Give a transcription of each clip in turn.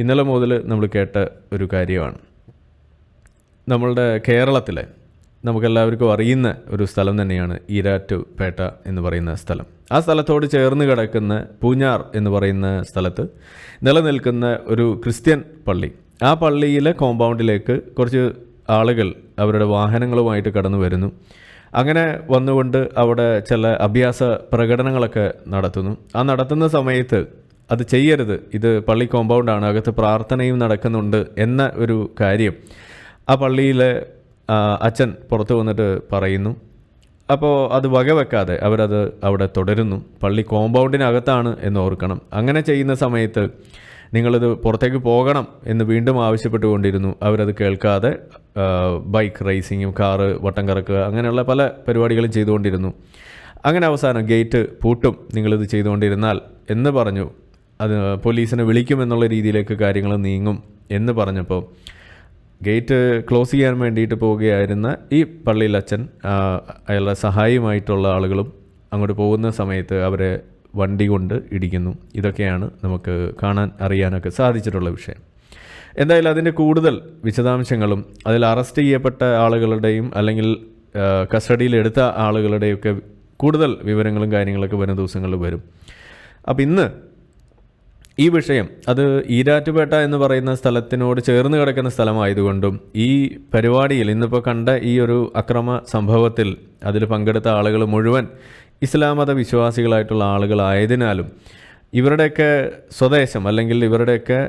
ഇന്നലെ മുതൽ നമ്മൾ കേട്ട ഒരു കാര്യമാണ്. നമ്മളുടെ കേരളത്തിലെ നമുക്കെല്ലാവർക്കും അറിയുന്ന ഒരു സ്ഥലം തന്നെയാണ് ഈരാറ്റുപേട്ട എന്ന് പറയുന്ന സ്ഥലം. ആ സ്ഥലത്തോട് ചേർന്ന് കിടക്കുന്ന പൂഞ്ഞാർ എന്ന് പറയുന്ന സ്ഥലത്ത് നിലനിൽക്കുന്ന ഒരു ക്രിസ്ത്യൻ പള്ളി. ആ പള്ളിയിലെ കോമ്പൗണ്ടിലേക്ക് കുറച്ച് ആളുകൾ അവരുടെ വാഹനങ്ങളുമായിട്ട് കടന്നു വരുന്നു. അങ്ങനെ വന്നുകൊണ്ട് അവിടെ ചില അഭ്യാസ പ്രകടനങ്ങളൊക്കെ നടത്തുന്നു. ആ നടത്തുന്ന സമയത്ത് അത് ചെയ്യരുത്. ഇത് പള്ളി കോമ്പൗണ്ടാണ് അകത്ത് പ്രാർത്ഥനയും നടക്കുന്നുണ്ട് എന്ന ഒരു കാര്യം. ആ പള്ളിയിലെ അച്ഛൻ പുറത്തു വന്നിട്ട് പറയുന്നു. അപ്പോൾ അത് വകവെക്കാതെ അവരത് അവിടെ തുടരുന്നു. പള്ളി കോമ്പൗണ്ടിനകത്താണ് എന്ന് ഓർക്കണം. അങ്ങനെ ചെയ്യുന്ന സമയത്ത് നിങ്ങളിത് പുറത്തേക്ക് പോകണം എന്ന് വീണ്ടും ആവശ്യപ്പെട്ടുകൊണ്ടിരുന്നു. അവരത് കേൾക്കാതെ ബൈക്ക് റേസിങ്ങും കാറ് വട്ടം കറക്കുക അങ്ങനെയുള്ള പല പരിപാടികളും ചെയ്തുകൊണ്ടിരുന്നു. അങ്ങനെ അവസാനം ഗേറ്റ് പൂട്ടും. നിങ്ങളിത് ചെയ്തുകൊണ്ടിരുന്നാൽ എന്ന് പറഞ്ഞു. അത് പോലീസിനെ വിളിക്കുമെന്നുള്ള രീതിയിലേക്ക് കാര്യങ്ങൾ നീങ്ങും എന്ന് പറഞ്ഞപ്പോൾ ഗേറ്റ് ക്ലോസ് ചെയ്യാൻ വേണ്ടിയിട്ട് പോവുകയായിരുന്ന ഈ പള്ളിയിൽ അച്ഛൻ അയാളുടെ സഹായിയുമായിട്ടുള്ള ആളുകളും അങ്ങോട്ട് പോകുന്ന സമയത്ത് അവരെ വണ്ടി കൊണ്ട് ഇടിക്കുന്നു. ഇതൊക്കെയാണ് നമുക്ക് കാണാൻ അറിയാനൊക്കെ സാധിച്ചിട്ടുള്ള വിഷയം. എന്തായാലും അതിന്റെ കൂടുതൽ വിശദാംശങ്ങളും അതിൽ അറസ്റ്റ് ചെയ്യപ്പെട്ട ആളുകളുടെയും അല്ലെങ്കിൽ കസ്റ്റഡിയിൽ എടുത്ത ആളുകളുടെയൊക്കെ കൂടുതൽ വിവരങ്ങളും കാര്യങ്ങളൊക്കെ വരുന്ന ദിവസങ്ങളിൽ വരും. അപ്പോൾ ഇന്ന് ഈ വിഷയം അത് ഈരാറ്റുപേട്ട എന്ന് പറയുന്ന സ്ഥലത്തിനോട് ചേർന്ന് കിടക്കുന്ന സ്ഥലമായതുകൊണ്ടും ഈ പരിപാടിയിൽ ഇന്നിപ്പോൾ കണ്ട ഈ ഒരു അക്രമ സംഭവത്തിൽ അതിൽ പങ്കെടുത്ത ആളുകൾ മുഴുവൻ ഇസ്ലാം മത വിശ്വാസികളായിട്ടുള്ള ആളുകളായതിനാലും ഇവരുടെയൊക്കെ സ്വദേശം അല്ലെങ്കിൽ ഇവരുടെയൊക്കെ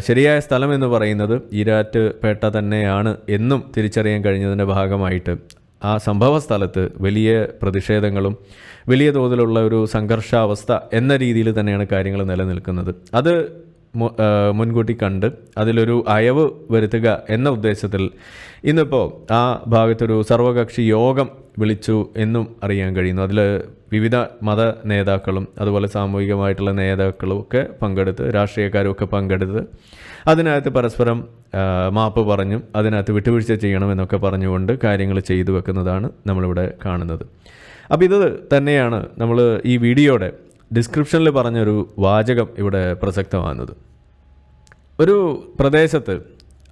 ശരിയായ സ്ഥലം എന്ന് പറയുന്നത് ഈരാറ്റുപേട്ട തന്നെയാണ് എന്നും തിരിച്ചറിയാൻ കഴിഞ്ഞതിന്റെ ഭാഗമായിട്ട് ആ സംഭവ സ്ഥലത്ത് വലിയ പ്രതിഷേധങ്ങളും വലിയ തോതിലുള്ള ഒരു സംഘർഷാവസ്ഥ എന്ന രീതിയിൽ തന്നെയാണ് കാര്യങ്ങൾ നിലനിൽക്കുന്നത്. അത് മുൻകൂട്ടി കണ്ട് അതിലൊരു അയവ് വരുത്തുക എന്ന ഉദ്ദേശത്തിൽ ഇന്നിപ്പോൾ ആ ഭാഗത്തൊരു സർവകക്ഷി യോഗം വിളിച്ചു എന്നും അറിയാൻ കഴിയുന്നു. അതിൽ വിവിധ മത നേതാക്കളും അതുപോലെ സാമൂഹികമായിട്ടുള്ള നേതാക്കളും ഒക്കെ പങ്കെടുത്ത് രാഷ്ട്രീയക്കാരും ഒക്കെ പങ്കെടുത്ത് അതിനകത്ത് പരസ്പരം മാപ്പ് പറഞ്ഞും അതിനകത്ത് വിട്ടുവീഴ്ച ചെയ്യണമെന്നൊക്കെ പറഞ്ഞുകൊണ്ട് കാര്യങ്ങൾ ചെയ്തു വെക്കുന്നതാണ് നമ്മളിവിടെ കാണുന്നത്. അപ്പോൾ ഇത് തന്നെയാണ് നമ്മൾ ഈ വീഡിയോയുടെ ഡിസ്ക്രിപ്ഷനിൽ പറഞ്ഞൊരു വാചകം ഇവിടെ പ്രസക്തമാകുന്നത്. ഒരു പ്രദേശത്ത്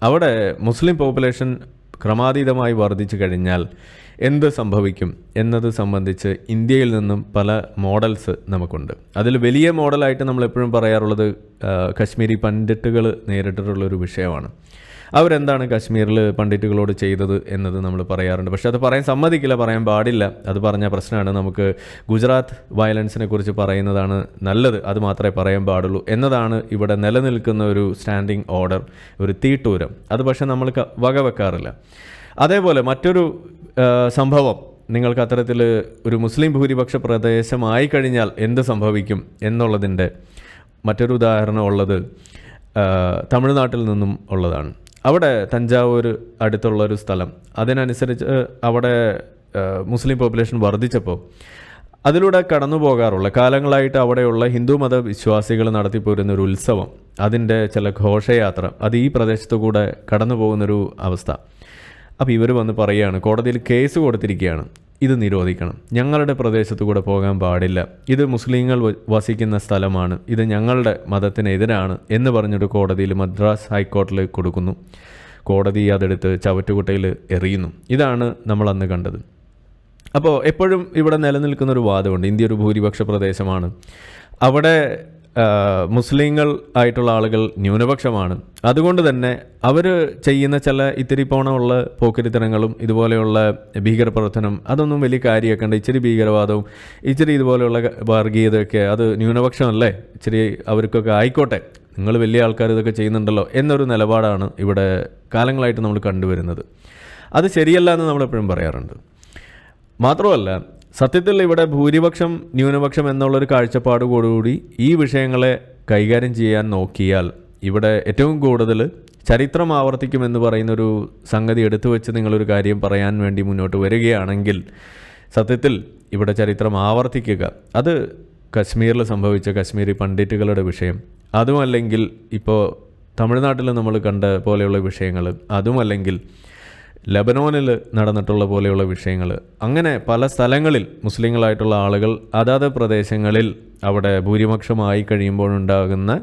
അവിടെ മുസ്ലിം പോപ്പുലേഷൻ ക്രമാതീതമായി വർദ്ധിച്ചു കഴിഞ്ഞാൽ എന്ത് സംഭവിക്കും എന്നത് സംബന്ധിച്ച് ഇന്ത്യയിൽ നിന്നും പല മോഡൽസ് നമുക്കുണ്ട്. അതിൽ വലിയ മോഡലായിട്ട് നമ്മൾ എപ്പോഴും പറയാറുള്ളത് കശ്മീരി പണ്ഡിറ്റുകൾ നേരിട്ടിട്ടുള്ളൊരു വിഷയമാണ്. അവരെന്താണ് കശ്മീരിൽ പണ്ഡിറ്റുകളോട് ചെയ്തത് എന്നത് നമ്മൾ പറയാറുണ്ട്. പക്ഷേ അത് പറയാൻ സമ്മതിക്കില്ല പറയാൻ പാടില്ല. അത് പറഞ്ഞ പ്രശ്നമാണ്. നമുക്ക് ഗുജറാത്ത് വയലൻസിനെ കുറിച്ച് പറയുന്നതാണ് നല്ലത്. അത് മാത്രമേ പറയാൻ പാടുള്ളൂ എന്നതാണ് ഇവിടെ നിലനിൽക്കുന്ന ഒരു സ്റ്റാൻഡിങ് ഓർഡർ ഒരു തീട്ടൂരം. അത് പക്ഷേ നമ്മൾ വകവെക്കാറില്ല. അതേപോലെ മറ്റൊരു സംഭവം. നിങ്ങൾക്ക് അത്തരത്തിൽ ഒരു മുസ്ലിം ഭൂരിപക്ഷ പ്രദേശമായി കഴിഞ്ഞാൽ എന്ത് സംഭവിക്കും എന്നുള്ളതിന്റെ മറ്റൊരു ഉദാഹരണം ഉള്ളത് തമിഴ്നാട്ടിൽ നിന്നും ഉള്ളതാണ്. അവിടെ തഞ്ചാവൂർ അടുത്തുള്ള ഒരു സ്ഥലം. അതിനനുസരിച്ച് അവിടെ മുസ്ലിം പോപ്പുലേഷൻ വർദ്ധിച്ചപ്പോൾ അതിലൂടെ കടന്നു പോകാറുള്ള കാലങ്ങളായിട്ട് അവിടെയുള്ള ഹിന്ദു മത വിശ്വാസികൾ നടത്തിപ്പോരുന്ന ഒരു ഉത്സവം അതിന്റെ ചില ഘോഷയാത്ര അത് ഈ പ്രദേശത്തു കൂടെ കടന്നു പോകുന്നൊരു അവസ്ഥ. അപ്പോൾ ഇവർ വന്ന് പറയുകയാണ് കോടതിയിൽ കേസ് കൊടുത്തിരിക്കുകയാണ്. ഇത് നിരോധിക്കണം. ഞങ്ങളുടെ പ്രദേശത്തു കൂടെ പോകാൻ പാടില്ല. ഇത് മുസ്ലിങ്ങൾ വസിക്കുന്ന സ്ഥലമാണ്. ഇത് ഞങ്ങളുടെ മതത്തിനെതിരാണ് എന്ന് പറഞ്ഞിട്ട് കോടതിയിൽ മദ്രാസ് ഹൈക്കോടതിയിൽ കൊടുക്കുന്നു. കോടതി അതെടുത്ത് ചവറ്റുകുട്ടയിൽ എറിയുന്നു. ഇതാണ് നമ്മൾ അന്ന് കണ്ടത്. അപ്പോൾ എപ്പോഴും ഇവിടെ നിലനിൽക്കുന്ന ഒരു വാദമുണ്ട്. ഇന്ത്യ ഒരു ഭൂരിപക്ഷ പ്രദേശമാണ്. അവിടെ മുസ്ലിങ്ങൾ ആയിട്ടുള്ള ആളുകൾ ന്യൂനപക്ഷമാണ്. അതുകൊണ്ട് തന്നെ അവർ ചെയ്യുന്ന ചില ഇത്തിരി പോണമുള്ള പോക്കരിത്തരങ്ങളും ഇതുപോലെയുള്ള ഭീകരപ്രവർത്തനം അതൊന്നും വലിയ കാര്യമാക്കണ്ട ഇച്ചിരി ഭീകരവാദവും ഇച്ചിരി ഇതുപോലെയുള്ള വർഗീയതയൊക്കെ അത് ന്യൂനപക്ഷമല്ലേ? ഇച്ചിരി അവർക്കൊക്കെ ആയിക്കോട്ടെ. നിങ്ങൾ വലിയ ആൾക്കാർ ഇതൊക്കെ ചെയ്യുന്നുണ്ടല്ലോ എന്നൊരു നിലപാടാണ് ഇവിടെ കാലങ്ങളായിട്ട് നമ്മൾ കണ്ടുവരുന്നത്. അത് ശരിയല്ല എന്ന് നമ്മളെപ്പോഴും പറയാറുണ്ട്. മാത്രമല്ല സത്യത്തിൽ ഇവിടെ ഭൂരിപക്ഷം ന്യൂനപക്ഷം എന്നുള്ളൊരു കാഴ്ചപ്പാടോടുകൂടി ഈ വിഷയങ്ങളെ കൈകാര്യം ചെയ്യാൻ നോക്കിയാൽ ഇവിടെ ഏറ്റവും കൂടുതൽ ചരിത്രം ആവർത്തിക്കുമെന്ന് പറയുന്നൊരു സംഗതി എടുത്തു വെച്ച് നിങ്ങളൊരു കാര്യം പറയാൻ വേണ്ടി മുന്നോട്ട് വരികയാണെങ്കിൽ സത്യത്തിൽ ഇവിടെ ചരിത്രം ആവർത്തിക്കുക. അത് കശ്മീരിൽ സംഭവിച്ച കശ്മീരി പണ്ഡിറ്റുകളുടെ വിഷയം. അതുമല്ലെങ്കിൽ ഇപ്പോൾ തമിഴ്നാട്ടിൽ നമ്മൾ കണ്ട പോലെയുള്ള വിഷയങ്ങൾ. അതുമല്ലെങ്കിൽ ലബനോനിൽ നടന്നിട്ടുള്ള പോലെയുള്ള വിഷയങ്ങൾ. അങ്ങനെ പല സ്ഥലങ്ങളിൽ മുസ്ലിങ്ങളായിട്ടുള്ള ആളുകൾ അതാത് പ്രദേശങ്ങളിൽ അവിടെ ഭൂരിപക്ഷമായി കഴിയുമ്പോഴുണ്ടാകുന്ന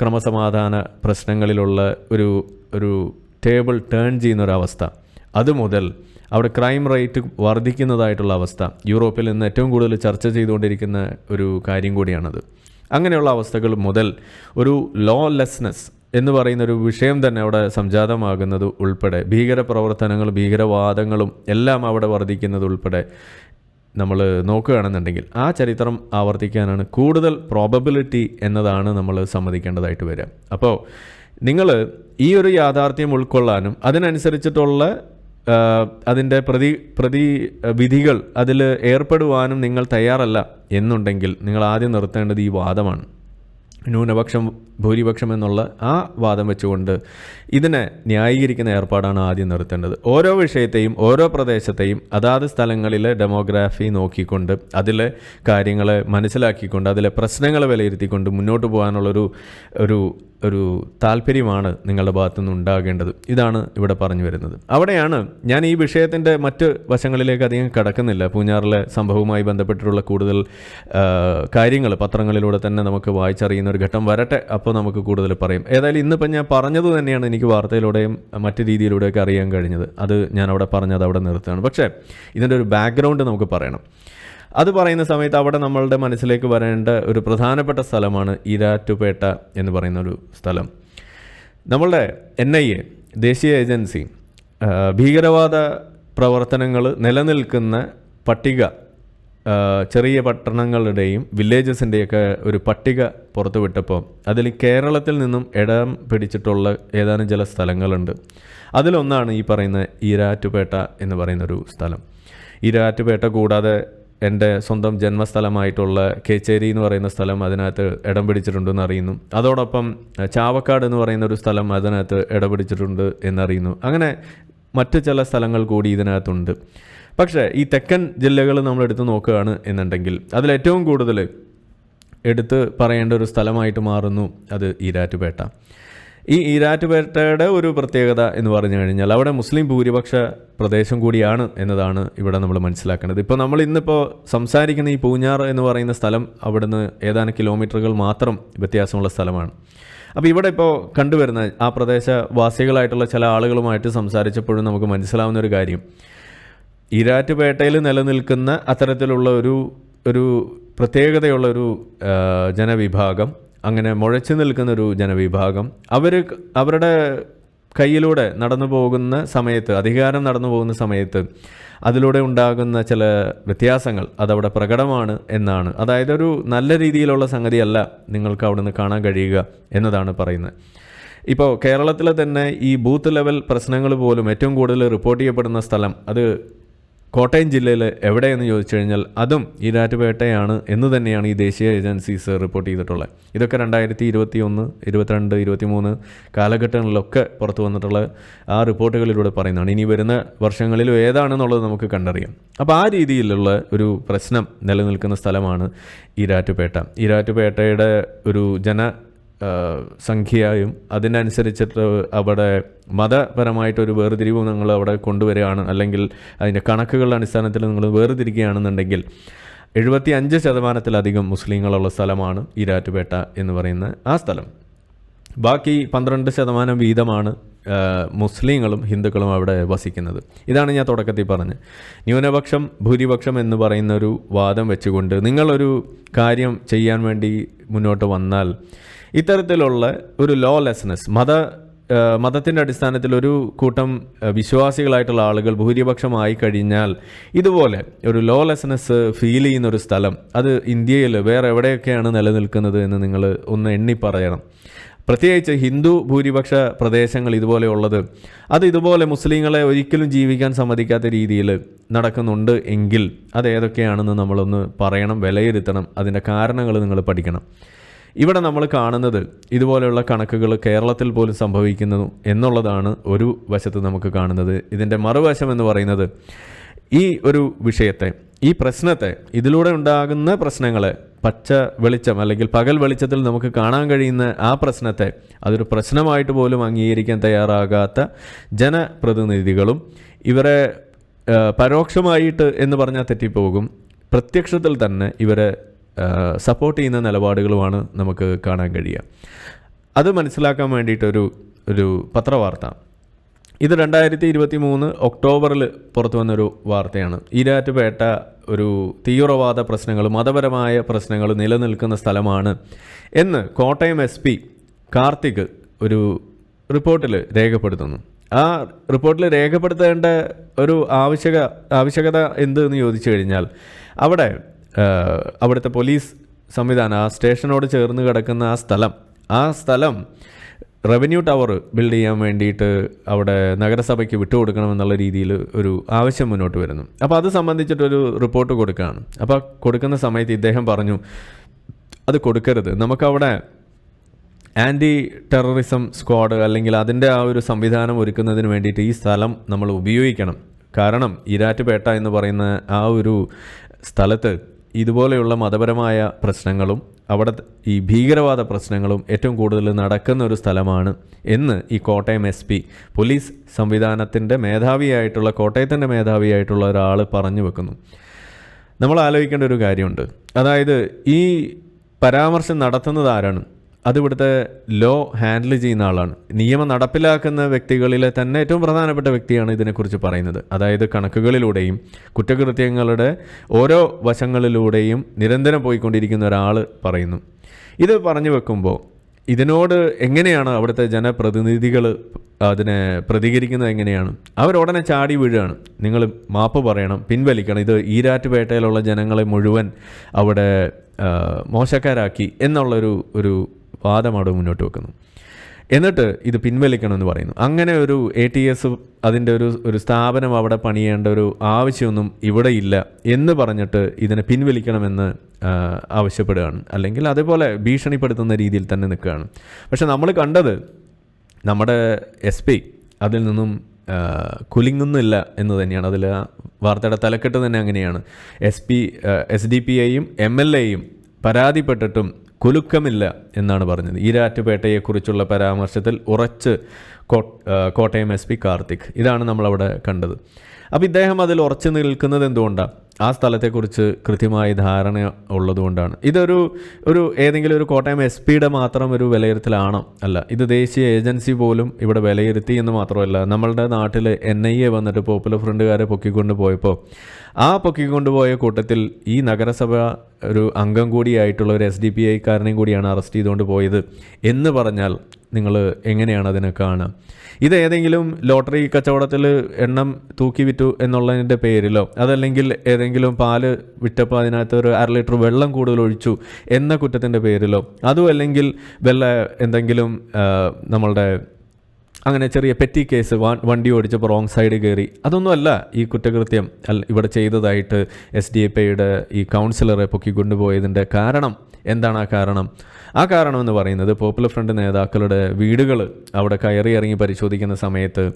ക്രമസമാധാന പ്രശ്നങ്ങളിലുള്ള ഒരു ഒരു ടേബിൾ ടേൺ ചെയ്യുന്നൊരവസ്ഥ. അതുമുതൽ അവിടെ ക്രൈം റേറ്റ് വർദ്ധിക്കുന്നതായിട്ടുള്ള അവസ്ഥ. യൂറോപ്പിൽ നിന്ന് ഏറ്റവും കൂടുതൽ ചർച്ച ചെയ്തുകൊണ്ടിരിക്കുന്ന ഒരു കാര്യം കൂടിയാണത്. അങ്ങനെയുള്ള അവസ്ഥകൾ മുതൽ ഒരു ലോ ലെസ്നെസ് എന്ന് പറയുന്ന ഒരു വിഷയം തന്നെ അവിടെ സംജാതമാകുന്നത് ഉൾപ്പെടെ. ഭീകര പ്രവർത്തനങ്ങളും ഭീകരവാദങ്ങളും എല്ലാം അവിടെ വർദ്ധിക്കുന്നത് ഉൾപ്പെടെ നമ്മൾ നോക്കുകയാണെന്നുണ്ടെങ്കിൽ ആ ചരിത്രം ആവർത്തിക്കാനാണ് കൂടുതൽ പ്രോബബിലിറ്റി എന്നതാണ് നമ്മൾ സമ്മതിക്കേണ്ടതായിട്ട് വരിക. അപ്പോൾ നിങ്ങൾ ഈ ഒരു യാഥാർത്ഥ്യം ഉൾക്കൊള്ളാനും അതിനനുസരിച്ചിട്ടുള്ള അതിന്റെ പ്രതി പ്രതി വിധികൾ അതിൽ ഏർപ്പെടുവാനും നിങ്ങൾ തയ്യാറല്ല എന്നുണ്ടെങ്കിൽ നിങ്ങൾ ആദ്യം നിർത്തേണ്ടത് ഈ വാദമാണ്. ന്യൂനപക്ഷം ഭൂരിപക്ഷം എന്നുള്ള ആ വാദം വെച്ചുകൊണ്ട് ഇതിനെ ന്യായീകരിക്കുന്ന ഏർപ്പാടാണ് ആദ്യം നിർത്തേണ്ടത്. ഓരോ വിഷയത്തെയും ഓരോ പ്രദേശത്തെയും അതാത് സ്ഥലങ്ങളിലെ ഡെമോഗ്രാഫി നോക്കിക്കൊണ്ട് അതിലെ കാര്യങ്ങളെ മനസ്സിലാക്കിക്കൊണ്ട് അതിലെ പ്രശ്നങ്ങൾ വിലയിരുത്തിക്കൊണ്ട് മുന്നോട്ട് പോകാനുള്ളൊരു ഒരു ഒരു താല്പര്യമാണ് നിങ്ങളുടെ ഭാഗത്തു നിന്ന് ഉണ്ടാകേണ്ടത്. ഇതാണ് ഇവിടെ പറഞ്ഞു വരുന്നത്. അവിടെയാണ് ഞാൻ ഈ വിഷയത്തിന്റെ മറ്റ് വശങ്ങളിലേക്ക് അധികം കടക്കുന്നില്ല. പൂഞ്ഞാറിലെ സംഭവവുമായി ബന്ധപ്പെട്ടിട്ടുള്ള കൂടുതൽ കാര്യങ്ങൾ പത്രങ്ങളിലൂടെ തന്നെ നമുക്ക് വായിച്ചറിയുന്ന ഒരു ഘട്ടം വരട്ടെ. അപ്പോൾ നമുക്ക് കൂടുതൽ പറയും. ഏതായാലും ഇന്നിപ്പോൾ ഞാൻ പറഞ്ഞത് തന്നെയാണ് എനിക്ക് വാർത്തയിലൂടെയും മറ്റ് രീതിയിലൂടെയൊക്കെ അറിയാൻ കഴിഞ്ഞത്. അത് ഞാൻ അവിടെ പറഞ്ഞത് അവിടെ നിർത്തുകയാണ്. പക്ഷേ ഇതിന്റെ ഒരു ബാക്ക്ഗ്രൗണ്ട് നമുക്ക് പറയണം. അത് പറയുന്ന സമയത്ത് അവിടെ നമ്മളുടെ മനസ്സിലേക്ക് വരേണ്ട ഒരു പ്രധാനപ്പെട്ട സ്ഥലമാണ് ഇരാറ്റുപേട്ട എന്ന് പറയുന്ന ഒരു സ്ഥലം. നമ്മളുടെ എൻ ഐ എ ദേശീയ ഏജൻസി ഭീകരവാദ പ്രവർത്തനങ്ങൾ നിലനിൽക്കുന്ന പട്ടിക ചെറിയ പട്ടണങ്ങളുടെയും വില്ലേജസിന്റെയൊക്കെ ഒരു പട്ടിക പുറത്തുവിട്ടപ്പോൾ അതിൽ കേരളത്തിൽ നിന്നും ഇടം പിടിച്ചിട്ടുള്ള ഏതാനും ചില സ്ഥലങ്ങളുണ്ട്. അതിലൊന്നാണ് ഈ പറയുന്ന ഈരാറ്റുപേട്ട എന്ന് പറയുന്നൊരു സ്ഥലം. ഈരാറ്റുപേട്ട കൂടാതെ എന്റെ സ്വന്തം ജന്മസ്ഥലമായിട്ടുള്ള കേച്ചേരി എന്ന് പറയുന്ന സ്ഥലം അതിനകത്ത് ഇടം പിടിച്ചിട്ടുണ്ടെന്ന് അറിയുന്നു. അതോടൊപ്പം ചാവക്കാട് എന്ന് പറയുന്ന ഒരു സ്ഥലം അതിനകത്ത് ഇടം പിടിച്ചിട്ടുണ്ട് എന്നറിയുന്നു. അങ്ങനെ മറ്റ് ചില സ്ഥലങ്ങൾ കൂടി ഇതിനകത്തുണ്ട്. പക്ഷേ ഈ തെക്കൻ ജില്ലകൾ നമ്മൾ എടുത്ത് നോക്കുകയാണ് എന്നുണ്ടെങ്കിൽ അതിലേറ്റവും കൂടുതൽ എടുത്ത് പറയേണ്ട ഒരു സ്ഥലമായിട്ട് മാറുന്നു അത് ഈരാറ്റുപേട്ട. ഈ ഈരാറ്റുപേട്ടയുടെ ഒരു പ്രത്യേകത എന്ന് പറഞ്ഞു കഴിഞ്ഞാൽ അവിടെ മുസ്ലിം ഭൂരിപക്ഷ പ്രദേശം കൂടിയാണ് എന്നതാണ് ഇവിടെ നമ്മൾ മനസ്സിലാക്കേണ്ടത്. ഇപ്പോൾ നമ്മൾ ഇന്നിപ്പോൾ സംസാരിക്കുന്ന ഈ പൂഞ്ഞാർ എന്ന് പറയുന്ന സ്ഥലം അവിടുന്ന് ഏതാനും കിലോമീറ്ററുകൾ മാത്രം വ്യത്യാസമുള്ള സ്ഥലമാണ്. അപ്പോൾ ഇവിടെ ഇപ്പോൾ കണ്ടുവരുന്ന ആ പ്രദേശവാസികളായിട്ടുള്ള ചില ആളുകളുമായിട്ട് സംസാരിച്ചപ്പോഴും നമുക്ക് മനസ്സിലാവുന്ന ഒരു കാര്യം. ഈരാറ്റുപേട്ടയിൽ നിലനിൽക്കുന്ന അത്തരത്തിലുള്ള ഒരു ഒരു പ്രത്യേകതയുള്ള ഒരു ജനവിഭാഗം അങ്ങനെ മുഴച്ചു നിൽക്കുന്ന ഒരു ജനവിഭാഗം അവർ അവരുടെ കയ്യിലൂടെ നടന്നു പോകുന്ന സമയത്ത് അധികാരം നടന്നു പോകുന്ന സമയത്ത് അതിലൂടെ ഉണ്ടാകുന്ന ചില വ്യത്യാസങ്ങൾ അതവിടെ പ്രകടമാണ് എന്നാണ്. അതായത് ഒരു നല്ല രീതിയിലുള്ള സംഗതിയല്ല നിങ്ങൾക്ക് അവിടുന്ന് കാണാൻ കഴിയുക എന്നതാണ് പറയുന്നത്. ഇപ്പോൾ കേരളത്തിലെ തന്നെ ഈ ബൂത്ത് ലെവൽ പ്രശ്നങ്ങൾ പോലും ഏറ്റവും കൂടുതൽ റിപ്പോർട്ട് ചെയ്യപ്പെടുന്ന സ്ഥലം അത് കോട്ടയം ജില്ലയിൽ എവിടെയെന്ന് ചോദിച്ചു കഴിഞ്ഞാൽ അതും ഈരാറ്റുപേട്ടയാണ് എന്ന് തന്നെയാണ് ഈ ദേശീയ ഏജൻസീസ് റിപ്പോർട്ട് ചെയ്തിട്ടുള്ളത്. ഇതൊക്കെ രണ്ടായിരത്തി ഇരുപത്തി ഒന്ന് ഇരുപത്തിരണ്ട് ഇരുപത്തി മൂന്ന് കാലഘട്ടങ്ങളിലൊക്കെ പുറത്തു വന്നിട്ടുള്ള ആ റിപ്പോർട്ടുകളിലൂടെ പറയുന്നതാണ്. ഇനി വരുന്ന വർഷങ്ങളിലും ഏതാണെന്നുള്ളത് നമുക്ക് കണ്ടറിയാം. അപ്പോൾ ആ രീതിയിലുള്ള ഒരു പ്രശ്നം നിലനിൽക്കുന്ന സ്ഥലമാണ് ഈരാറ്റുപേട്ട ഈരാറ്റുപേട്ടയുടെ ഒരു ജന സംഖ്യയും അതിനനുസരിച്ചിട്ട് അവിടെ മതപരമായിട്ടൊരു വേർതിരിവ് നിങ്ങൾ അവിടെ കൊണ്ടുവരികയാണ്. അല്ലെങ്കിൽ അതിന്റെ കണക്കുകളുടെ അടിസ്ഥാനത്തിൽ നിങ്ങൾ വേർതിരിക്കുകയാണെന്നുണ്ടെങ്കിൽ എഴുപത്തി അഞ്ച് ശതമാനത്തിലധികം മുസ്ലിങ്ങളുള്ള സ്ഥലമാണ് ഈരാറ്റുപേട്ട എന്ന് പറയുന്ന ആ സ്ഥലം. ബാക്കി പന്ത്രണ്ട് ശതമാനം വീതമാണ് മുസ്ലിങ്ങളും ഹിന്ദുക്കളും അവിടെ വസിക്കുന്നത്. ഇതാണ് ഞാൻ തുടക്കത്തിൽ പറഞ്ഞത്. ന്യൂനപക്ഷം ഭൂരിപക്ഷം എന്ന് പറയുന്ന ഒരു വാദം വെച്ചുകൊണ്ട് നിങ്ങളൊരു കാര്യം ചെയ്യാൻ വേണ്ടി മുന്നോട്ട് വന്നാൽ ഇത്തരത്തിലുള്ള ഒരു ലോ ലെസ്നസ് മത മതത്തിന്റെ അടിസ്ഥാനത്തിൽ ഒരു കൂട്ടം വിശ്വാസികളായിട്ടുള്ള ആളുകൾ ഭൂരിപക്ഷമായി കഴിഞ്ഞാൽ ഇതുപോലെ ഒരു ലോ ലെസ്നസ് ഫീൽ ചെയ്യുന്ന ഒരു സ്ഥലം അത് ഇന്ത്യയിൽ വേറെ എവിടെയൊക്കെയാണ് നിലനിൽക്കുന്നത് എന്ന് നിങ്ങൾ ഒന്ന് എണ്ണി പറയണം. പ്രത്യേകിച്ച് ഹിന്ദു ഭൂരിപക്ഷ പ്രദേശങ്ങൾ ഇതുപോലെയുള്ളത് അത് ഇതുപോലെ മുസ്ലിങ്ങളെ ഒരിക്കലും ജീവിക്കാൻ സമ്മതിക്കാത്ത രീതിയിൽ നടക്കുന്നുണ്ട് എങ്കിൽ അത് ഏതൊക്കെയാണെന്ന് നമ്മളൊന്ന് പറയണം വിലയിരുത്തണം. അതിന്റെ കാരണങ്ങൾ നിങ്ങൾ പഠിക്കണം. ഇവിടെ നമ്മൾ കാണുന്നത് ഇതുപോലെയുള്ള കണക്കുകൾ കേരളത്തിൽ പോലും സംഭവിക്കുന്നു എന്നുള്ളതാണ് ഒരു വശത്ത് നമുക്ക് കാണുന്നത്. ഇതിന്റെ മറുവശം എന്ന് പറയുന്നത് ഈ ഒരു വിഷയത്തെ ഈ പ്രശ്നത്തെ ഇതിലൂടെ ഉണ്ടാകുന്ന പ്രശ്നങ്ങളെ പച്ച വെളിച്ചം അല്ലെങ്കിൽ പകൽ വെളിച്ചത്തിൽ നമുക്ക് കാണാൻ കഴിയുന്ന ആ പ്രശ്നത്തെ അതൊരു പ്രശ്നമായിട്ട് പോലും അംഗീകരിക്കാൻ തയ്യാറാകാത്ത ജനപ്രതിനിധികളും ഇവരെ പരോക്ഷമായിട്ട് എന്ന് പറഞ്ഞാൽ തെറ്റിപ്പോകും. പ്രത്യക്ഷത്തിൽ തന്നെ ഇവരെ സപ്പോർട്ട് ചെയ്യുന്ന നിലപാടുകളുമാണ് നമുക്ക് കാണാൻ കഴിയുക. അത് മനസ്സിലാക്കാൻ വേണ്ടിയിട്ടൊരു ഒരു പത്രവാർത്ത. ഇത് രണ്ടായിരത്തി ഇരുപത്തി മൂന്ന് ഒക്ടോബറിൽ പുറത്തു വന്നൊരു വാർത്തയാണ്. ഈരാറ്റുപേട്ട ഒരു തീവ്രവാദ പ്രശ്നങ്ങൾ മതപരമായ പ്രശ്നങ്ങൾ നിലനിൽക്കുന്ന സ്ഥലമാണ് എന്ന് കോട്ടയം എസ് പി കാർത്തിക് ഒരു റിപ്പോർട്ടിൽ രേഖപ്പെടുത്തുന്നു. ആ റിപ്പോർട്ടിൽ രേഖപ്പെടുത്തേണ്ട ഒരു ആവശ്യക ആവശ്യകത എന്തെന്ന് ചോദിച്ചു കഴിഞ്ഞാൽ അവിടെ അവിടുത്തെ പോലീസ് സംവിധാനം ആ സ്റ്റേഷനോട് ചേർന്ന് കിടക്കുന്ന ആ സ്ഥലം ആ സ്ഥലം റവന്യൂ ടവർ ബിൽഡ് ചെയ്യാൻ വേണ്ടിയിട്ട് അവിടെ നഗരസഭയ്ക്ക് വിട്ടുകൊടുക്കണമെന്നുള്ള രീതിയിൽ ഒരു ആവശ്യം മുന്നോട്ട് വരുന്നു. അപ്പോൾ അത് സംബന്ധിച്ചിട്ടൊരു റിപ്പോർട്ട് കൊടുക്കുകയാണ്. അപ്പോൾ കൊടുക്കുന്ന സമയത്ത് ഇദ്ദേഹം പറഞ്ഞു അത് കൊടുക്കരുത്. നമുക്കവിടെ ആന്റി ടെററിസം സ്ക്വാഡ് അല്ലെങ്കിൽ അതിന്റെ ആ ഒരു സംവിധാനം ഒരുക്കുന്നതിന് വേണ്ടിയിട്ട് ഈ സ്ഥലം നമ്മൾ ഉപയോഗിക്കണം. കാരണം ഇരാറ്റുപേട്ട എന്ന് പറയുന്ന ആ ഒരു സ്ഥലത്ത് ഇതുപോലെയുള്ള മതപരമായ പ്രശ്നങ്ങളും അവിടെ ഈ ഭീകരവാദ പ്രശ്നങ്ങളും ഏറ്റവും കൂടുതൽ നടക്കുന്ന ഒരു സ്ഥലമാണ് എന്ന് ഈ കോട്ടയം എസ് പി പോലീസ് സംവിധാനത്തിന്റെ മേധാവിയായിട്ടുള്ള കോട്ടയത്തിന്റെ മേധാവിയായിട്ടുള്ള ഒരാൾ പറഞ്ഞു വെക്കുന്നു. നമ്മൾ ആലോചിക്കേണ്ട ഒരു കാര്യമുണ്ട്. അതായത് ഈ പരാമർശം നടത്തുന്നത് ആരാണ്? അത് ഇവിടുത്തെ ലോ ഹാൻഡിൽ ചെയ്യുന്ന ആളാണ്. നിയമം നടപ്പിലാക്കുന്ന വ്യക്തികളിലെ തന്നെ ഏറ്റവും പ്രധാനപ്പെട്ട വ്യക്തിയാണ് ഇതിനെക്കുറിച്ച് പറയുന്നത്. അതായത് കണക്കുകളിലൂടെയും കുറ്റകൃത്യങ്ങളുടെ ഓരോ വശങ്ങളിലൂടെയും നിരന്തരം പോയിക്കൊണ്ടിരിക്കുന്ന ഒരാൾ പറയുന്നു. ഇത് പറഞ്ഞു വെക്കുമ്പോൾ ഇതിനോട് എങ്ങനെയാണ് അവിടുത്തെ ജനപ്രതിനിധികൾ അതിനെ പ്രതികരിക്കുന്നത് എങ്ങനെയാണ്? അവരുടനെ ചാടി വീഴുകയാണ്. നിങ്ങൾ മാപ്പ് പറയണം പിൻവലിക്കണം. ഇത് ഈരാറ്റുപേട്ടയിലുള്ള ജനങ്ങളെ മുഴുവൻ അവിടെ മോശക്കാരാക്കി എന്നുള്ളൊരു ഒരു വാദം മുന്നോട്ട് വെക്കുന്നു. എന്നിട്ട് ഇത് പിൻവലിക്കണമെന്ന് പറയുന്നു. അങ്ങനെ ഒരു എ ടി എസ് അതിന്റെ ഒരു ഒരു സ്ഥാപനം അവിടെ പണിയേണ്ട ഒരു ആവശ്യമൊന്നും ഇവിടെ ഇല്ല എന്ന് പറഞ്ഞിട്ട് ഇതിനെ പിൻവലിക്കണമെന്ന് ആവശ്യപ്പെടുകയാണ്. അല്ലെങ്കിൽ അതേപോലെ ഭീഷണിപ്പെടുത്തുന്ന രീതിയിൽ തന്നെ നിൽക്കുകയാണ്. പക്ഷെ നമ്മൾ കണ്ടത് നമ്മുടെ എസ് പി അതിൽ നിന്നും കുലിങ്ങുന്നില്ല എന്ന് തന്നെയാണ്. അതിൽ വാർത്തയുടെ തലക്കെട്ട് തന്നെ അങ്ങനെയാണ്. S P S D P ഐയും എം എൽ എയും പരാതിപ്പെട്ടിട്ടും കുലുക്കമില്ല എന്നാണ് പറഞ്ഞത്. ഈരാറ്റുപേട്ടയെക്കുറിച്ചുള്ള പരാമർശത്തിൽ ഉറച്ച് കോട്ടയം എസ് പി കാർത്തിക്. ഇതാണ് നമ്മളവിടെ കണ്ടത്. അപ്പോൾ ഇദ്ദേഹം അതിൽ ഉറച്ചു നിൽക്കുന്നത് എന്തുകൊണ്ടാണ് ആ സ്ഥലത്തെക്കുറിച്ച് കൃത്യമായ ധാരണ ഉള്ളതുകൊണ്ടാണ്. ഇതൊരു ഒരു ഏതെങ്കിലും ഒരു കോട്ടയം എസ് പിയുടെ മാത്രം ഒരു വിലയിരുത്തലാണോ അല്ല. ഇത് ദേശീയ ഏജൻസി പോലും ഇവിടെ വിലയിരുത്തി എന്ന് മാത്രമല്ല. നമ്മളുടെ നാട്ടിൽ എൻ ഐ എ വന്നിട്ട് പോപ്പുലർ ഫ്രണ്ടുകാരെ പൊക്കിക്കൊണ്ട് പോയപ്പോൾ ആ പൊക്കിക്കൊണ്ടുപോയ കൂട്ടത്തിൽ ഈ നഗരസഭ ഒരു അംഗം കൂടിയായിട്ടുള്ള ഒരു എസ് ഡി പി ഐക്കാരനെയും കൂടിയാണ് അറസ്റ്റ് ചെയ്തുകൊണ്ട് പോയത് എന്ന് പറഞ്ഞാൽ നിങ്ങൾ എങ്ങനെയാണ് അതിനെ കാണുക? ഇത് ഏതെങ്കിലും ലോട്ടറി കച്ചവടത്തിൽ എണ്ണം തൂക്കി വിറ്റു എന്നുള്ളതിന്റെ പേരിലോ അതല്ലെങ്കിൽ ഏതെങ്കിലും പാൽ വിറ്റപ്പോൾ അതിനകത്ത് ഒരു അര ലിറ്റർ വെള്ളം കൂടുതൽ ഒഴിച്ചു എന്ന കുറ്റത്തിന്റെ പേരിലോ അതും അല്ലെങ്കിൽ വല്ല എന്തെങ്കിലും നമ്മളുടെ അങ്ങനെ ചെറിയ പെറ്റി കേസ് വണ്ടി ഓടിച്ചപ്പോൾ റോങ് സൈഡ് കയറി. അതൊന്നുമല്ല ഈ കുറ്റകൃത്യം ഇവിടെ ചെയ്തതായിട്ട് എസ് ഡി എ പിയുടെ ഈ കൗൺസിലറെ പൊക്കിക്കൊണ്ടുപോയതിന്റെ കാരണം. എന്താണ് ആ കാരണം? ആ കാരണം എന്ന് പറയുന്നത് പോപ്പുലർ ഫ്രണ്ട് നേതാക്കളുടെ വീടുകൾ അവിടെ കയറി ഇറങ്ങി പരിശോധിക്കുന്ന സമയത്ത്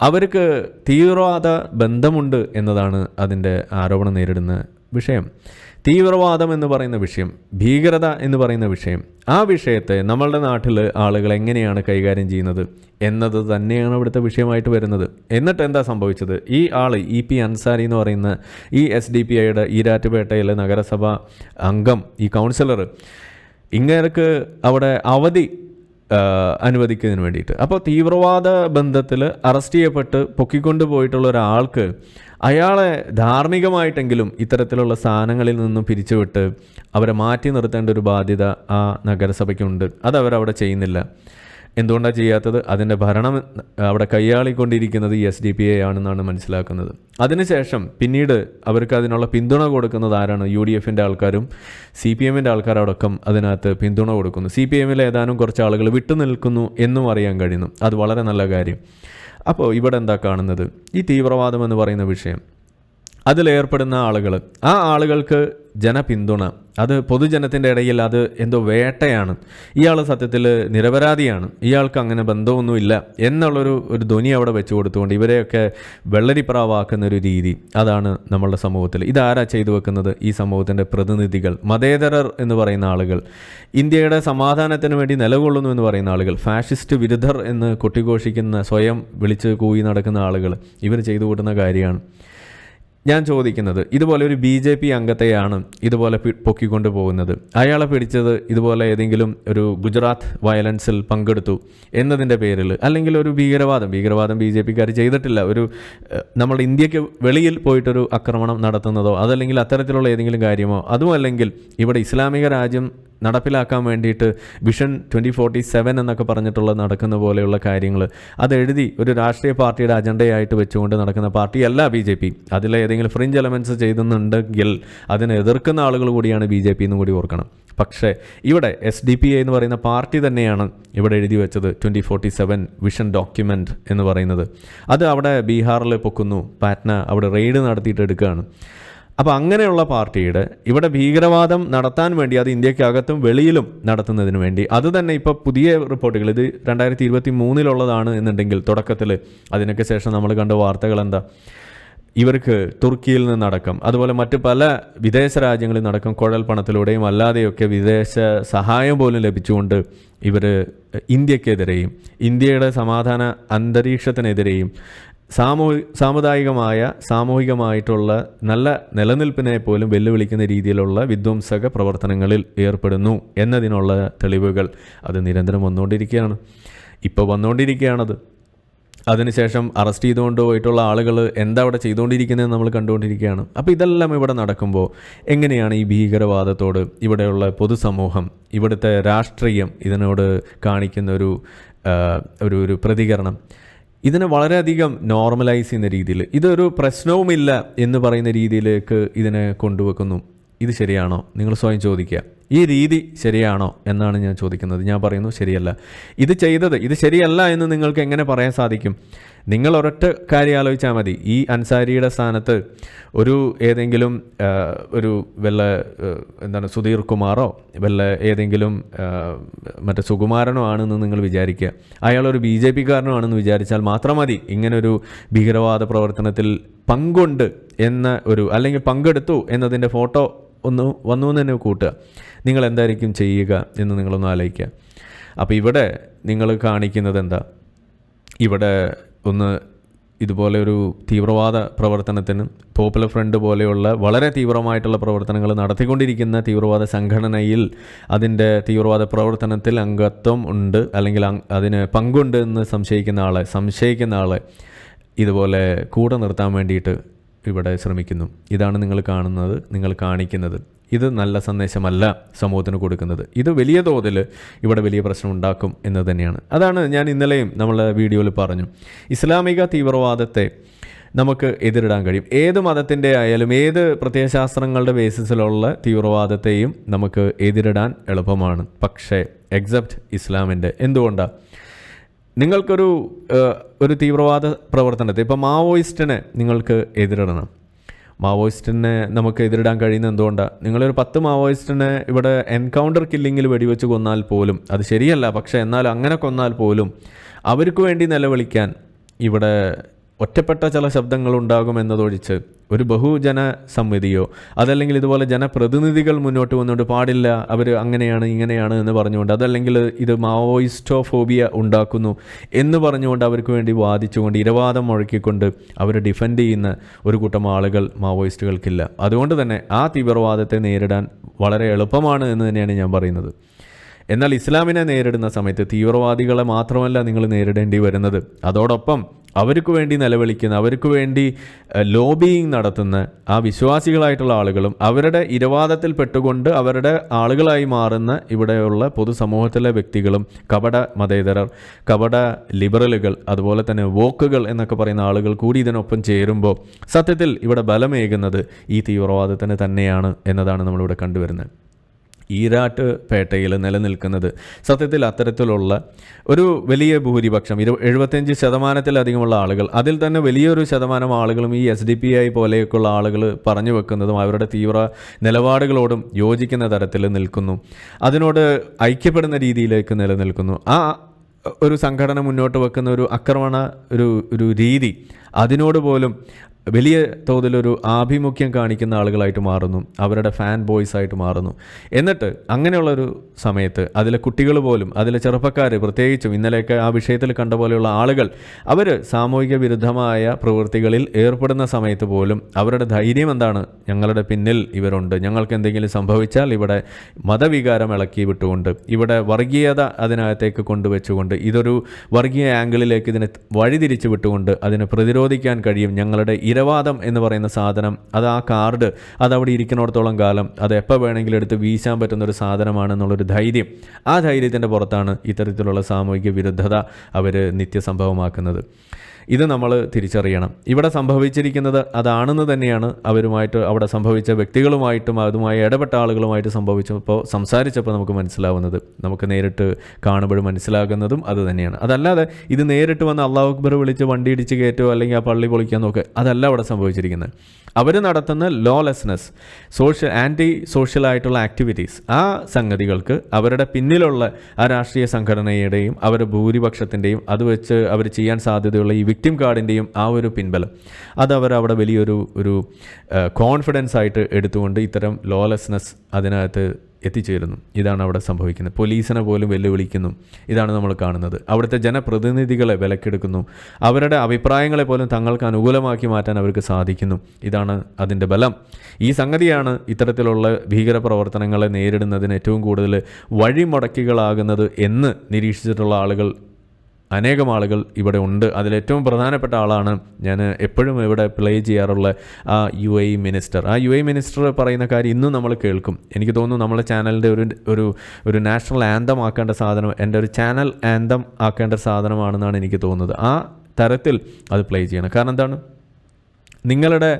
അവർക്ക് തീവ്രവാദ ബന്ധമുണ്ട് എന്നതാണ് അതിന്റെ ആരോപണം നേരിടുന്ന വിഷയം. തീവ്രവാദം എന്ന് പറയുന്ന വിഷയം ഭീകരത എന്ന് പറയുന്ന വിഷയം ആ വിഷയത്തെ നമ്മളുടെ നാട്ടിൽ ആളുകൾ എങ്ങനെയാണ് കൈകാര്യം ചെയ്യുന്നത് എന്നത് തന്നെയാണ് ഇവിടുത്തെ വിഷയമായിട്ട് വരുന്നത്. എന്നിട്ട് എന്താ സംഭവിച്ചത്? ഈ ആൾ ഇ പി അൻസാരി എന്ന് പറയുന്ന ഈ എസ് ഡി പി ഐയുടെ ഈരാറ്റുപേട്ടയിലെ നഗരസഭ അംഗം ഈ കൗൺസിലർ ഇങ്ങേർക്ക് അവിടെ അവധി അനുവദിക്കുന്നതിന് വേണ്ടിയിട്ട്. അപ്പോൾ തീവ്രവാദ ബന്ധത്തിൽ അറസ്റ്റ് ചെയ്യപ്പെട്ട് പൊക്കിക്കൊണ്ടുപോയിട്ടുള്ള ഒരാൾക്ക് അയാളെ ധാർമ്മികമായിട്ടെങ്കിലും ഇത്തരത്തിലുള്ള സ്ഥാനങ്ങളിൽ നിന്നും പിരിച്ചുവിട്ട് അവരെ മാറ്റി നിർത്തേണ്ട ഒരു ബാധ്യത ആ നഗരസഭയ്ക്കുണ്ട്. അത് ചെയ്യുന്നില്ല. എന്തുകൊണ്ടാണ് ചെയ്യാത്തത്? അതിന്റെ ഭരണം അവിടെ കൈയാളിക്കൊണ്ടിരിക്കുന്നത് എസ് ഡി പി എ ആണെന്നാണ് മനസ്സിലാക്കുന്നത്. അതിനുശേഷം പിന്നീട് അവർക്ക് അതിനുള്ള പിന്തുണ കൊടുക്കുന്നത് ആരാണ്? യു ഡി എഫിന്റെ ആൾക്കാരും സി പി എമ്മിന്റെ ആൾക്കാരടക്കം അതിനകത്ത് പിന്തുണ കൊടുക്കുന്നു. സി പി എമ്മിൽ ഏതാനും കുറച്ച് ആളുകൾ വിട്ടുനിൽക്കുന്നു എന്നും അറിയാൻ കഴിയുന്നു. അത് വളരെ നല്ല കാര്യം. അപ്പോൾ ഇവിടെ എന്താ കാണുന്നത്? ഈ തീവ്രവാദം എന്ന് പറയുന്ന വിഷയം. അതിലേർപ്പെടുന്ന ആളുകൾ. ആ ആളുകൾക്ക് ജനപിന്തുണ. അത് പൊതുജനത്തിന്റെ ഇടയിൽ അത് എന്തോ വേട്ടയാണ്. ഇയാൾ സത്യത്തിൽ നിരപരാധിയാണ്. ഇയാൾക്ക് അങ്ങനെ ബന്ധമൊന്നുമില്ല എന്നുള്ളൊരു ഒരു ധ്വനി അവിടെ വെച്ചു കൊടുത്തുകൊണ്ട് ഇവരെയൊക്കെ വെള്ളരിപ്രാവാക്കുന്ന ഒരു രീതി അതാണ് നമ്മളുടെ സമൂഹത്തിൽ. ഇതാരാ ചെയ്തു വെക്കുന്നത്? ഈ സമൂഹത്തിന്റെ പ്രതിനിധികൾ മതേതരർ എന്ന് പറയുന്ന ആളുകൾ. ഇന്ത്യയുടെ സമാധാനത്തിന് വേണ്ടി നിലകൊള്ളുന്നു എന്ന് പറയുന്ന ആളുകൾ. ഫാഷിസ്റ്റ് വിരുദ്ധർ എന്ന് കൊട്ടിഘോഷിക്കുന്ന സ്വയം വിളിച്ച് കൂയി നടക്കുന്ന ആളുകൾ. ഇവർ ചെയ്തു കൂട്ടുന്ന കാര്യമാണ്. ഞാൻ ചോദിക്കുന്നത് ഇതുപോലെ ഒരു ബി ജെ പി അംഗത്തെയാണ് ഇതുപോലെ പൊക്കിക്കൊണ്ട് പോകുന്നത്. അയാളെ പിടിച്ചത് ഇതുപോലെ ഏതെങ്കിലും ഒരു ഗുജറാത്ത് വയലൻസിൽ പങ്കെടുത്തു എന്നതിന്റെ പേരിൽ അല്ലെങ്കിൽ ഒരു ഭീകരവാദം. ഭീകരവാദം ബി ജെ പിക്കാർ ചെയ്തിട്ടില്ല. ഒരു നമ്മൾ ഇന്ത്യയ്ക്ക് വെളിയിൽ പോയിട്ടൊരു ആക്രമണം നടത്തുന്നതോ അതല്ലെങ്കിൽ അത്തരത്തിലുള്ള ഏതെങ്കിലും കാര്യമോ അതുമല്ലെങ്കിൽ ഇവിടെ ഇസ്ലാമിക രാജ്യം നടപ്പിലാക്കാൻ വേണ്ടിയിട്ട് വിഷൻ ട്വന്റി ഫോർട്ടി സെവൻ എന്നൊക്കെ പറഞ്ഞിട്ടുള്ള നടക്കുന്ന പോലെയുള്ള കാര്യങ്ങൾ അത് എഴുതി ഒരു രാഷ്ട്രീയ പാർട്ടിയുടെ അജണ്ടയായിട്ട് വെച്ചുകൊണ്ട് നടക്കുന്ന പാർട്ടിയല്ല ബി ജെ പി അതിലെ ഏതെങ്കിലും ഫ്രിഞ്ച് എലമെന്റ്സ് ചെയ്തുന്നുണ്ടെങ്കിൽ അതിനെ എതിർക്കുന്ന ആളുകൾ കൂടിയാണ് ബി ജെ പി എന്നും കൂടി ഓർക്കണം. പക്ഷേ ഇവിടെ എസ് ഡി പി എന്ന് പറയുന്ന പാർട്ടി തന്നെയാണ് ഇവിടെ എഴുതി വെച്ചത് twenty forty seven vision document എന്ന് പറയുന്നത്. അത് അവിടെ ബീഹാറിൽ പൊക്കുന്നു. പാറ്റ്ന അവിടെ റെയ്ഡ് നടത്തിയിട്ട് എടുക്കുകയാണ്. അപ്പോൾ അങ്ങനെയുള്ള പാർട്ടിയുടെ ഇവിടെ ഭീകരവാദം നടത്താൻ വേണ്ടി അത് ഇന്ത്യക്കകത്തും വെളിയിലും നടത്തുന്നതിന് വേണ്ടി അത് തന്നെ ഇപ്പോൾ പുതിയ റിപ്പോർട്ടുകൾ ഇത് രണ്ടായിരത്തി ഇരുപത്തി മൂന്നിലുള്ളതാണ് എന്നുണ്ടെങ്കിൽ തുടക്കത്തിൽ അതിനൊക്കെ ശേഷം നമ്മൾ കണ്ട വാർത്തകൾ എന്താ ഇവർക്ക് തുർക്കിയിൽ നിന്നടക്കം അതുപോലെ മറ്റ് പല വിദേശ രാജ്യങ്ങളിൽ നിന്നടക്കം കുഴൽ പണത്തിലൂടെയും അല്ലാതെയൊക്കെ വിദേശ സഹായം പോലും ലഭിച്ചുകൊണ്ട് ഇവർ ഇന്ത്യക്കെതിരെയും ഇന്ത്യയുടെ സമാധാന അന്തരീക്ഷത്തിനെതിരെയും സാമൂഹി സാമുദായികമായ സാമൂഹികമായിട്ടുള്ള നല്ല നിലനിൽപ്പിനെ പോലും വെല്ലുവിളിക്കുന്ന രീതിയിലുള്ള വിധ്വംസക പ്രവർത്തനങ്ങളിൽ ഏർപ്പെടുന്നു എന്നതിനുള്ള തെളിവുകൾ അത് നിരന്തരം വന്നുകൊണ്ടിരിക്കുകയാണ്. ഇപ്പോൾ വന്നുകൊണ്ടിരിക്കുകയാണത്. അതിനുശേഷം അറസ്റ്റ് ചെയ്തുകൊണ്ട് പോയിട്ടുള്ള ആളുകൾ എന്താ അവിടെ ചെയ്തുകൊണ്ടിരിക്കുന്നതെന്ന് നമ്മൾ കണ്ടുകൊണ്ടിരിക്കുകയാണ്. അപ്പോൾ ഇതെല്ലാം ഇവിടെ നടക്കുമ്പോൾ എങ്ങനെയാണ് ഈ ഭീകരവാദത്തോട് ഇവിടെയുള്ള പൊതുസമൂഹം ഇവിടുത്തെ രാഷ്ട്രീയം ഇതിനോട് കാണിക്കുന്ന ഒരു ഒരു ഒരു പ്രതികരണം? ഇതിനെ വളരെയധികം നോർമലൈസ് ചെയ്യുന്ന രീതിയിൽ ഇതൊരു പ്രശ്നവുമില്ല എന്ന് പറയുന്ന രീതിയിലേക്ക് ഇതിനെ കൊണ്ടുവെക്കുന്നു. ഇത് ശരിയാണോ? നിങ്ങൾ സ്വയം ചോദിക്കുക. ഈ രീതി ശരിയാണോ എന്നാണ് ഞാൻ ചോദിക്കുന്നത്. ഞാൻ പറയുന്നു ശരിയല്ല. ഇത് ചെയ്തത് ഇത് ശരിയല്ല എന്ന് നിങ്ങൾക്ക് എങ്ങനെ പറയാൻ സാധിക്കും? നിങ്ങൾ ഒരൊറ്റ കാര്യം ആലോചിച്ചാൽ മതി. ഈ അൻസാരിയുടെ സ്ഥാനത്ത് ഒരു ഏതെങ്കിലും ഒരു വല്ല എന്താണ് സുധീർ കുമാറോ വല്ല ഏതെങ്കിലും മറ്റേ സുകുമാരനോ ആണെന്ന് നിങ്ങൾ വിചാരിക്കുക. അയാളൊരു ബി ജെ പിക്കാരനോ ആണെന്ന് വിചാരിച്ചാൽ മാത്രം മതി. ഇങ്ങനൊരു ഭീകരവാദ പ്രവർത്തനത്തിൽ പങ്കുണ്ട് എന്ന ഒരു അല്ലെങ്കിൽ പങ്കെടുത്തു എന്നതിന്റെ ഫോട്ടോ ഒന്ന് വന്നു എന്ന് തന്നെ കൂട്ടുക. നിങ്ങൾ എന്തായിരിക്കും ചെയ്യുക എന്ന് നിങ്ങളൊന്ന് ആലോചിക്കുക. അപ്പോൾ ഇവിടെ നിങ്ങൾ കാണിക്കുന്നത് എന്താ? ഇവിടെ ഒന്ന് ഇതുപോലെ ഒരു തീവ്രവാദ പ്രവർത്തനത്തിന് പോപ്പുലർ ഫ്രണ്ട് പോലെയുള്ള വളരെ തീവ്രമായിട്ടുള്ള പ്രവർത്തനങ്ങൾ നടത്തിക്കൊണ്ടിരിക്കുന്ന തീവ്രവാദ സംഘടനയിൽ അതിന്റെ തീവ്രവാദ പ്രവർത്തനത്തിൽ അംഗത്വം ഉണ്ട് അല്ലെങ്കിൽ അതിന് പങ്കുണ്ട് എന്ന് സംശയിക്കുന്ന ആളെ സംശയിക്കുന്ന ആളെ ഇതുപോലെ കൂടെ നിർത്താൻ വേണ്ടിയിട്ട് ഇവിടെ ശ്രമിക്കുന്നു. ഇതാണ് നിങ്ങൾ കാണുന്നത് നിങ്ങൾ കാണിക്കുന്നത്. ഇത് നല്ല സന്ദേശമല്ല സമൂഹത്തിന് കൊടുക്കുന്നത്. ഇത് വലിയ തോതിൽ ഇവിടെ വലിയ പ്രശ്നം ഉണ്ടാക്കും എന്ന് തന്നെയാണ്. അതാണ് ഞാൻ ഇന്നലെയും നമ്മളെ വീഡിയോയിൽ പറഞ്ഞു. ഇസ്ലാമിക തീവ്രവാദത്തെ നമുക്ക് എതിരിടാൻ കഴിയും. ഏത് മതത്തിന്റെ ആയാലും ഏത് പ്രത്യയശാസ്ത്രങ്ങളുടെ ബേസിസിലുള്ള തീവ്രവാദത്തെയും നമുക്ക് എതിരിടാൻ എളുപ്പമാണ്. പക്ഷേ എക്സെപ്റ്റ് ഇസ്ലാമിന്റെ. എന്തുകൊണ്ടാണ് നിങ്ങൾക്കൊരു ഒരു തീവ്രവാദ പ്രവർത്തനത്തെ ഇപ്പോൾ മാവോയിസ്റ്റിനെ നിങ്ങൾക്ക് എതിരിടണം. മാവോയിസ്റ്റിനെ നമുക്ക് എതിരിടാൻ കഴിയുന്ന എന്തുകൊണ്ടാണ് നിങ്ങളൊരു പത്ത് മാവോയിസ്റ്റിനെ ഇവിടെ എൻകൗണ്ടർ കില്ലിങ്ങിൽ വെടിവെച്ച് കൊന്നാൽ പോലും അത് ശരിയല്ല പക്ഷേ എന്നാൽ അങ്ങനെ കൊന്നാൽ പോലും അവർക്ക് വേണ്ടി നിലവിളിക്കാൻ ഇവിടെ ഒറ്റപ്പെട്ട ചില ശബ്ദങ്ങൾ ഉണ്ടാകുമെന്നതൊഴിച്ച് ഒരു ബഹുജന സമിതിയോ അതല്ലെങ്കിൽ ഇതുപോലെ ജനപ്രതിനിധികൾ മുന്നോട്ട് വന്നുകൊണ്ട് പാടില്ല അവർ അങ്ങനെയാണ് ഇങ്ങനെയാണ് എന്ന് പറഞ്ഞുകൊണ്ട് അതല്ലെങ്കിൽ ഇത് മാവോയിസ്റ്റോ ഫോബിയ ഉണ്ടാക്കുന്നു എന്ന് പറഞ്ഞുകൊണ്ട് അവർക്ക് വേണ്ടി വാദിച്ചുകൊണ്ട് ഇരവാദം മുഴക്കിക്കൊണ്ട് അവർ ഡിഫെൻഡ് ചെയ്യുന്ന ഒരു കൂട്ടം ആളുകൾ മാവോയിസ്റ്റുകൾക്കില്ല. അതുകൊണ്ട് തന്നെ ആ തീവ്രവാദത്തെ നേരിടാൻ വളരെ എളുപ്പമാണ് എന്ന് തന്നെയാണ് ഞാൻ പറയുന്നത്. എന്നാൽ ഇസ്ലാമിനെ നേരിടുന്ന സമയത്ത് തീവ്രവാദികളെ മാത്രമല്ല നിങ്ങൾ നേരിടേണ്ടി വരുന്നത്. അതോടൊപ്പം അവർക്ക് വേണ്ടി നിലവിളിക്കുന്ന അവർക്ക് വേണ്ടി ലോബിയിങ് നടത്തുന്ന ആ വിശ്വാസികളായിട്ടുള്ള ആളുകളും അവരുടെ ഇരവാദത്തിൽ പെട്ടുകൊണ്ട് അവരുടെ ആളുകളായി മാറുന്ന ഇവിടെയുള്ള പൊതുസമൂഹത്തിലെ വ്യക്തികളും കപട മതേതരർ കപട ലിബറലുകൾ അതുപോലെ തന്നെ വോക്കുകൾ എന്നൊക്കെ പറയുന്ന ആളുകൾ കൂടി ഇതിനൊപ്പം ചേരുമ്പോൾ സത്യത്തിൽ ഇവിടെ ബലമേകുന്നത് ഈ തീവ്രവാദത്തിന് തന്നെയാണ് എന്നതാണ് നമ്മളിവിടെ കണ്ടുവരുന്നത്. ഈരാട്ട് പേട്ടയിൽ നിലനിൽക്കുന്നത്. സത്യത്തിൽ അത്തരത്തിലുള്ള ഒരു വലിയ ഭൂരിപക്ഷം ഇരു എഴുപത്തഞ്ച് ശതമാനത്തിലധികമുള്ള ആളുകൾ അതിൽ തന്നെ വലിയൊരു ശതമാനം ആളുകളും ഈ എസ് ഡി പി ഐ പോലെയൊക്കെയുള്ള ആളുകൾ പറഞ്ഞു വെക്കുന്നതും അവരുടെ തീവ്ര നിലപാടുകളോടും യോജിക്കുന്ന തരത്തിൽ നിൽക്കുന്നു. അതിനോട് ഐക്യപ്പെടുന്ന രീതിയിലേക്ക് നിലനിൽക്കുന്നു. ആ ഒരു സംഘടന മുന്നോട്ട് വെക്കുന്ന ഒരു ആക്രമണ ഒരു ഒരു രീതി അതിനോട് പോലും വലിയ തോതിലൊരു ആഭിമുഖ്യം കാണിക്കുന്ന ആളുകളായിട്ട് മാറുന്നു അവരുടെ ഫാൻ ബോയ്സ് ആയിട്ട് മാറുന്നു. എന്നിട്ട് അങ്ങനെയുള്ളൊരു സമയത്ത് അതിലെ കുട്ടികൾ പോലും അതിലെ ചെറുപ്പക്കാർ പ്രത്യേകിച്ചും ഇന്നലെയൊക്കെ ആ വിഷയത്തിൽ കണ്ട പോലെയുള്ള ആളുകൾ അവർ സാമൂഹിക വിരുദ്ധമായ പ്രവൃത്തികളിൽ ഏർപ്പെടുന്ന സമയത്ത് പോലും അവരുടെ ധൈര്യം എന്താണ്? ഞങ്ങളുടെ പിന്നിൽ ഇവരുണ്ട്. ഞങ്ങൾക്ക് എന്തെങ്കിലും സംഭവിച്ചാൽ ഇവിടെ മതവികാരം ഇളക്കി വിട്ടുകൊണ്ട് ഇവിടെ വർഗീയത അതിനകത്തേക്ക് കൊണ്ടുവച്ചുകൊണ്ട് ഇതൊരു വർഗീയ ആംഗിളിലേക്ക് ഇതിനെ വഴിതിരിച്ചു വിട്ടുകൊണ്ട് അതിനെ പ്രതിരോധിക്കാൻ കഴിയും ഞങ്ങളുടെ ഇരവാദം എന്ന് പറയുന്ന സാധനം. അത് ആ കാർഡ് അത് അവിടെ ഇരിക്കുന്നിടത്തോളം കാലം അത് എപ്പോൾ വേണമെങ്കിലും എടുത്ത് വീശാൻ പറ്റുന്ന ഒരു സാധനമാണെന്നുള്ളൊരു ധൈര്യം. ആ ധൈര്യത്തിന്റെ പുറത്താണ് ഇത്തരത്തിലുള്ള സാമൂഹിക വിരുദ്ധത അവർ നിത്യസംഭവമാക്കുന്നത്. ഇത് നമ്മൾ തിരിച്ചറിയണം. ഇവിടെ സംഭവിച്ചിരിക്കുന്നത് അതാണെന്ന് തന്നെയാണ് അവരുമായിട്ട് അവിടെ സംഭവിച്ച വ്യക്തികളുമായിട്ടും അതുമായി ഇടപെട്ട ആളുകളുമായിട്ട് സംഭവിച്ചപ്പോൾ സംസാരിച്ചപ്പോൾ നമുക്ക് മനസ്സിലാവുന്നത്. നമുക്ക് നേരിട്ട് കാണുമ്പോഴും മനസ്സിലാകുന്നതും അത് തന്നെയാണ്. അതല്ലാതെ ഇത് നേരിട്ട് വന്ന് അള്ളാഹു അക്ബർ വിളിച്ച് വണ്ടി ഇടിച്ച് കയറ്റുമോ അല്ലെങ്കിൽ ആ പള്ളി പൊളിക്കാൻ നോക്കുക അതല്ല അവിടെ സംഭവിച്ചിരിക്കുന്നത്. അവർ നടത്തുന്ന ലോലെസ്നെസ് സോഷ്യൽ ആന്റി സോഷ്യൽ ആയിട്ടുള്ള ആക്ടിവിറ്റീസ് ആ സംഗതികൾക്ക് അവരുടെ പിന്നിലുള്ള ആ രാഷ്ട്രീയ സംഘടനയുടെയും അവരുടെ ഭൂരിപക്ഷത്തിന്റെയും അത് വെച്ച് അവർ ചെയ്യാൻ സാധ്യതയുള്ള ഈ വിക്ടിം കാർഡിന്റെയും ആ ഒരു പിൻബലം. അത് അവർ അവിടെ വലിയൊരു ഒരു കോൺഫിഡൻസ് ആയിട്ട് എടുത്തുകൊണ്ട് ഇത്തരം ലോലെസ്നെസ് അതിനകത്ത് എത്തിച്ചേരുന്നു. ഇതാണ് അവിടെ സംഭവിക്കുന്നത്. പോലീസിനെ പോലും വെല്ലുവിളിക്കുന്നു. ഇതാണ് നമ്മൾ കാണുന്നത്. അവിടുത്തെ ജനപ്രതിനിധികളെ വിലക്കെടുക്കുന്നു. അവരുടെ അഭിപ്രായങ്ങളെ പോലും തങ്ങൾക്ക് അനുകൂലമാക്കി മാറ്റാൻ അവർക്ക് സാധിക്കുന്നു. ഇതാണ് അതിന്റെ ബലം. ഈ സംഗതിയാണ് ഇത്തരത്തിലുള്ള ഭീകരപ്രവർത്തനങ്ങളെ നേരിടുന്നതിന് ഏറ്റവും കൂടുതൽ വഴിമുടക്കികളാകുന്നത് എന്ന് നിരീക്ഷിച്ചിട്ടുള്ള ആളുകൾ അനേകം ആളുകൾ ഇവിടെ ഉണ്ട്. അതിലേറ്റവും പ്രധാനപ്പെട്ട ആളാണ് ഞാൻ എപ്പോഴും ഇവിടെ പ്ലേ ചെയ്യാറുള്ള ആ യു എ മിനിസ്റ്റർ ആ യു എ മിനിസ്റ്റർ പറയുന്ന കാര്യം ഇന്നും നമ്മൾ കേൾക്കും. എനിക്ക് തോന്നുന്നു നമ്മളെ ചാനലിന്റെ ഒരു ഒരു ഒരു നാഷണൽ ആന്തം ആക്കേണ്ട സാധനം എന്റെ ഒരു ചാനൽ ആന്തം ആക്കേണ്ട സാധനമാണെന്നാണ് എനിക്ക് തോന്നുന്നത്. ആ തരത്തിൽ അത് പ്ലേ ചെയ്യണം. കാരണം എന്താണ്? നിങ്ങളുടെ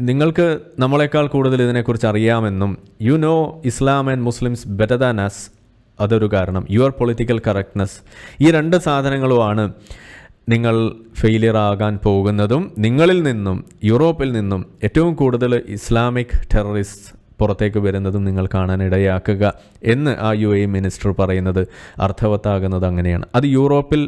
നിങ്ങൾക്ക് നമ്മളെക്കാൾ കൂടുതൽ ഇതിനെക്കുറിച്ച് അറിയാമെന്നും you know Islam and Muslims better than us അതൊരു കാരണം. യുവർ പൊളിറ്റിക്കൽ കറക്റ്റ്നെസ് ഈ രണ്ട് സാധനങ്ങളുമാണ് നിങ്ങൾ ഫെയിലിയർ ആകാൻ പോകുന്നതും നിങ്ങളിൽ നിന്നും യൂറോപ്പിൽ നിന്നും ഏറ്റവും കൂടുതൽ ഇസ്ലാമിക് ടെററിസ്റ്റ് പുറത്തേക്ക് വരുന്നതും നിങ്ങൾ കാണാനിടയാക്കുക എന്ന് ആ യു എ മിനിസ്റ്റർ പറയുന്നത് അർത്ഥവത്താകുന്നത് അങ്ങനെയാണ്. അത് യൂറോപ്പിൽ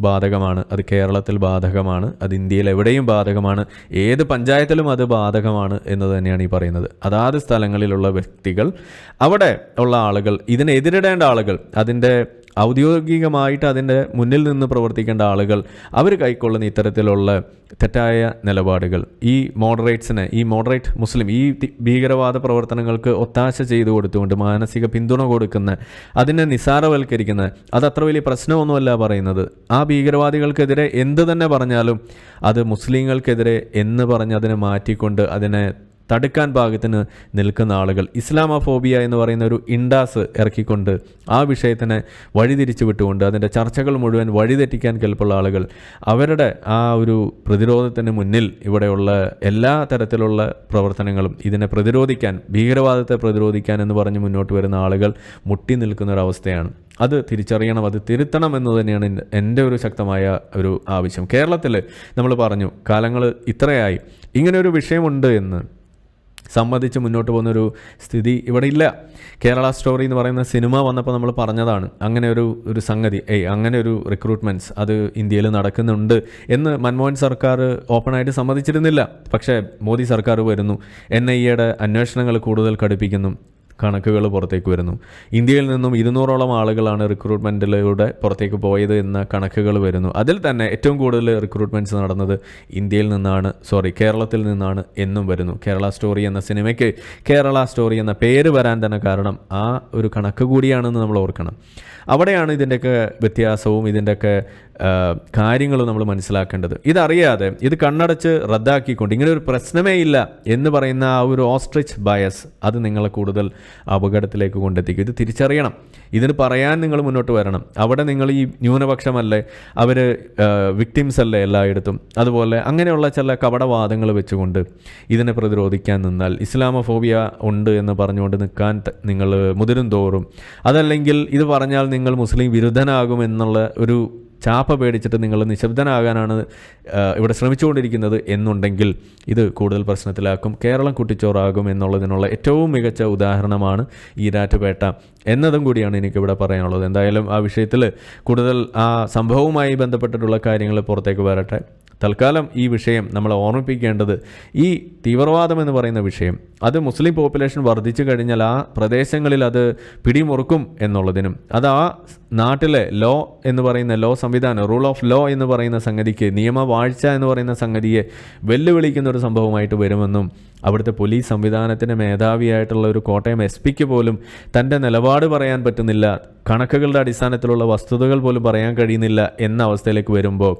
ബാധകമാണ്. അത് കേരളത്തിൽ ബാധകമാണ്. അത് ഇന്ത്യയിൽ എവിടെയും ബാധകമാണ്. ഏത് പഞ്ചായത്തിലും അത് ബാധകമാണ് എന്ന് തന്നെയാണ് ഈ പറയുന്നത്. അതാത് സ്ഥലങ്ങളിലുള്ള വ്യക്തികൾ അവിടെ ഉള്ള ആളുകൾ ഇതിനെതിരിടേണ്ട ആളുകൾ അതിന്റെ ഔദ്യോഗികമായിട്ട് അതിന്റെ മുന്നിൽ നിന്ന് പ്രവർത്തിക്കേണ്ട ആളുകൾ അവർ കൈക്കൊള്ളുന്ന ഇത്തരത്തിലുള്ള തെറ്റായ നിലപാടുകൾ. ഈ മോഡറേറ്റ്സിന് ഈ മോഡറേറ്റ് മുസ്ലിം ഈ ഭീകരവാദ പ്രവർത്തനങ്ങൾക്ക് ഒത്താശ ചെയ്തു കൊടുത്തുകൊണ്ട് മാനസിക പിന്തുണ കൊടുക്കുന്ന അതിനെ നിസാരവൽക്കരിക്കുന്ന അത് അത്ര വലിയ പ്രശ്നമൊന്നുമല്ല പറയുന്നത്. ആ ഭീകരവാദികൾക്കെതിരെ എന്ത് തന്നെ പറഞ്ഞാലും അത് മുസ്ലിങ്ങൾക്കെതിരെ എന്ന് പറഞ്ഞ് അതിനെ മാറ്റിക്കൊണ്ട് അതിനെ തടുക്കാൻ ഭാഗത്തിന് നിൽക്കുന്ന ആളുകൾ. ഇസ്ലാമോഫോബിയ എന്ന് പറയുന്ന ഒരു ഇൻഡാസ് ഇറക്കിക്കൊണ്ട് ആ വിഷയത്തിനെ വഴിതിരിച്ചു വിട്ടുകൊണ്ട് അതിന്റെ ചർച്ചകൾ മുഴുവൻ വഴിതെറ്റിക്കാൻ കെൽപ്പുള്ള ആളുകൾ. അവരുടെ ആ ഒരു പ്രതിരോധത്തിന് മുന്നിൽ ഇവിടെയുള്ള എല്ലാ തരത്തിലുള്ള പ്രവർത്തനങ്ങളും ഇതിനെ പ്രതിരോധിക്കാൻ ഭീകരവാദത്തെ പ്രതിരോധിക്കാൻ എന്ന് പറഞ്ഞ് മുന്നോട്ട് വരുന്ന ആളുകൾ മുട്ടി നിൽക്കുന്ന ഒരു അവസ്ഥയാണ്. അത് തിരിച്ചറിയണം അത് തിരുത്തണം എന്ന് തന്നെയാണ് എന്റെ- എന്റെ ഒരു ശക്തമായ ഒരു ആവശ്യം. കേരളത്തിൽ നമ്മൾ പറഞ്ഞു കാലങ്ങൾ ഇത്രയായി. ഇങ്ങനെ ഒരു വിഷയമുണ്ട് എന്ന് സമ്മതിച്ച് മുന്നോട്ട് പോകുന്നൊരു സ്ഥിതി ഇവിടെ ഇല്ല. കേരള സ്റ്റോറി എന്ന് പറയുന്ന സിനിമ വന്നപ്പോൾ നമ്മൾ പറഞ്ഞതാണ് അങ്ങനെ ഒരു ഒരു സംഗതി ഏയ് അങ്ങനെ ഒരു റിക്രൂട്ട്മെന്റ്സ് അത് ഇന്ത്യയിൽ നടക്കുന്നുണ്ട് എന്ന് മൻമോഹൻ സർക്കാർ ഓപ്പണായിട്ട് സമ്മതിച്ചിരുന്നില്ല. പക്ഷേ മോദി സർക്കാർ വരുന്നു എൻ ഐ എയുടെ അന്വേഷണങ്ങൾ കൂടുതൽ കടുപ്പിക്കുന്നു. കണക്കുകൾ പുറത്തേക്ക് വരുന്നു. ഇന്ത്യയിൽ നിന്നും ഇരുന്നൂറോളം ആളുകളാണ് റിക്രൂട്ട്മെന്റിലൂടെ പുറത്തേക്ക് പോയത് എന്ന കണക്കുകൾ വരുന്നു. അതിൽ തന്നെ ഏറ്റവും കൂടുതൽ റിക്രൂട്ട്മെന്റ്സ് നടന്നത് ഇന്ത്യയിൽ നിന്നാണ് സോറി കേരളത്തിൽ നിന്നാണ് എന്നും വരുന്നു. കേരള സ്റ്റോറി എന്ന സിനിമയ്ക്ക് കേരള സ്റ്റോറി എന്ന പേര് വരാൻ തന്നെ കാരണം ആ ഒരു കണക്ക് കൂടിയാണെന്ന് നമ്മൾ ഓർക്കണം. അവിടെയാണ് ഇതിന്റെയൊക്കെ വ്യത്യാസവും ഇതിന്റെയൊക്കെ കാര്യങ്ങളും നമ്മൾ മനസ്സിലാക്കേണ്ടത്. ഇതറിയാതെ ഇത് കണ്ണടച്ച് റദ്ദാക്കിക്കൊണ്ട് ഇങ്ങനെ ഒരു പ്രശ്നമേ ഇല്ല എന്ന് പറയുന്ന ആ ഒരു ഓസ്ട്രിച്ച് ബയസ് അത് നിങ്ങളെ കൂടുതൽ അപകടത്തിലേക്ക് കൊണ്ടെത്തിക്കും. ഇത് തിരിച്ചറിയണം. ഇതിന് പറയാൻ നിങ്ങൾ മുന്നോട്ട് വരണം. അവിടെ നിങ്ങൾ ഈ ന്യൂനപക്ഷമല്ലേ അവർ വിക്ടിംസ് അല്ലേ എല്ലായിടത്തും. അതുപോലെ അങ്ങനെയുള്ള ചില കപടവാദങ്ങൾ വെച്ചുകൊണ്ട് ഇതിനെ പ്രതിരോധിക്കാൻ നിന്നാൽ ഇസ്ലാമോഫോബിയ ഉണ്ട് എന്ന് പറഞ്ഞുകൊണ്ട് നിൽക്കാൻ നിങ്ങൾ മുതിരും തോറും അതല്ലെങ്കിൽ ഇത് പറഞ്ഞാൽ നിങ്ങൾ മുസ്ലിം വിരുദ്ധനാകും എന്നുള്ള ഒരു ചാപ്പ പേടിച്ചിട്ട് നിങ്ങൾ നിശബ്ദനാകാനാണ് ഇവിടെ ശ്രമിച്ചുകൊണ്ടിരിക്കുന്നത് എന്നുണ്ടെങ്കിൽ ഇത് കൂടുതൽ പ്രശ്നത്തിലാക്കും. കേരളം കുട്ടിച്ചോറാകും എന്നുള്ളതിനുള്ള ഏറ്റവും മികച്ച ഉദാഹരണമാണ് ഈരാറ്റുപേട്ട എന്നതും കൂടിയാണ് എനിക്കിവിടെ പറയാനുള്ളത്. എന്തായാലും ആ വിഷയത്തിൽ കൂടുതൽ ആ സംഭവവുമായി ബന്ധപ്പെട്ടിട്ടുള്ള കാര്യങ്ങൾ പുറത്തേക്ക് വരട്ടെ. തൽക്കാലം ഈ വിഷയം നമ്മളെ ഓർമ്മിപ്പിക്കേണ്ടത് ഈ തീവ്രവാദം എന്ന് പറയുന്ന വിഷയം അത് മുസ്ലിം പോപ്പുലേഷൻ വർദ്ധിച്ചു കഴിഞ്ഞാൽ ആ പ്രദേശങ്ങളിൽ അത് പിടിമുറുക്കും എന്നുള്ളതിനും അത് ആ നാട്ടിലെ ലോ എന്ന് പറയുന്ന ലോ സംവിധാനം റൂൾ ഓഫ് ലോ എന്ന് പറയുന്ന സംഗതിക്ക് നിയമവാഴ്ച എന്ന് പറയുന്ന സംഗതിയെ വെല്ലുവിളിക്കുന്ന ഒരു സംഭവമായിട്ട് വരുമെന്നും അവിടുത്തെ പോലീസ് സംവിധാനത്തിന്റെ മേധാവിയായിട്ടുള്ള ഒരു കോട്ടയം എസ് പിക്ക് പോലും തന്റെ നിലപാട് പറയാൻ പറ്റുന്നില്ല കണക്കുകളുടെ അടിസ്ഥാനത്തിലുള്ള വസ്തുതകൾ പോലും പറയാൻ കഴിയുന്നില്ല എന്ന അവസ്ഥയിലേക്ക് വരുമ്പോൾ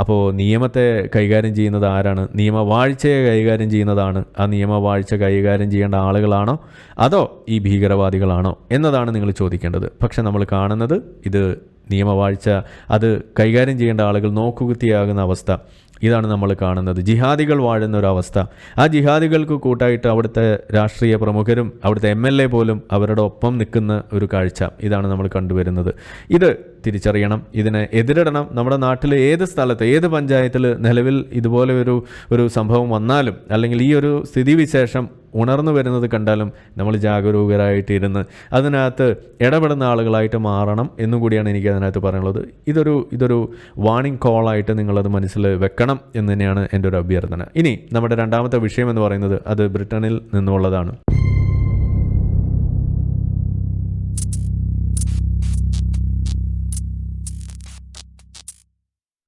അപ്പോൾ നിയമത്തെ കൈകാര്യം ചെയ്യുന്നത് ആരാണ്? നിയമവാഴ്ചയെ കൈകാര്യം ചെയ്യുന്നതാണ്. ആ നിയമവാഴ്ച കൈകാര്യം ചെയ്യേണ്ട ആളുകളാണോ? അതോ ഈ ഭീകരവാദികളാണോ? എന്നതാണ് നിങ്ങൾ ചോദിക്കേണ്ടത്. പക്ഷെ നമ്മൾ കാണുന്നത് ഇത് നിയമവാഴ്ച അത് കൈകാര്യം ചെയ്യേണ്ട ആളുകൾ നോക്കുകുത്തിയാകുന്ന അവസ്ഥ. ഇതാണ് നമ്മൾ കാണുന്നത്. ജിഹാദികൾ വാഴുന്ന ഒരു അവസ്ഥ. ആ ജിഹാദികൾക്ക് കൂട്ടായിട്ട് അവിടുത്തെ രാഷ്ട്രീയ പ്രമുഖരും അവിടുത്തെ എം എൽ എ പോലും അവരുടെ ഒപ്പം നിൽക്കുന്ന ഒരു കാഴ്ച ഇതാണ് നമ്മൾ കണ്ടുവരുന്നത്. ഇത് തിരിച്ചറിയണം. ഇതിനെ എതിരിടണം. നമ്മുടെ നാട്ടിൽ ഏത് സ്ഥലത്ത് ഏത് പഞ്ചായത്തിൽ നിലവിൽ ഇതുപോലെ ഒരു ഒരു സംഭവം വന്നാലും അല്ലെങ്കിൽ ഈ ഒരു സ്ഥിതിവിശേഷം ഉണർന്നു വരുന്നത് കണ്ടാലും നമ്മൾ ജാഗരൂകരായിട്ടിരുന്ന് അതിനകത്ത് ഇടപെടുന്ന ആളുകളായിട്ട് മാറണം എന്നും കൂടിയാണ് എനിക്ക് അതിനകത്ത് പറയാനുള്ളത്. ഇതൊരു ഇതൊരു വാണിംഗ് കോളായിട്ട് നിങ്ങളത് മനസ്സിൽ വെക്കണം. എന്ന് തന്നെയാണ് എന്റെ ഒരു അഭ്യർത്ഥന. ഇനി നമ്മുടെ രണ്ടാമത്തെ വിഷയം എന്ന് പറയുന്നത് അത് ബ്രിട്ടനിൽ നിന്നുള്ളതാണ്.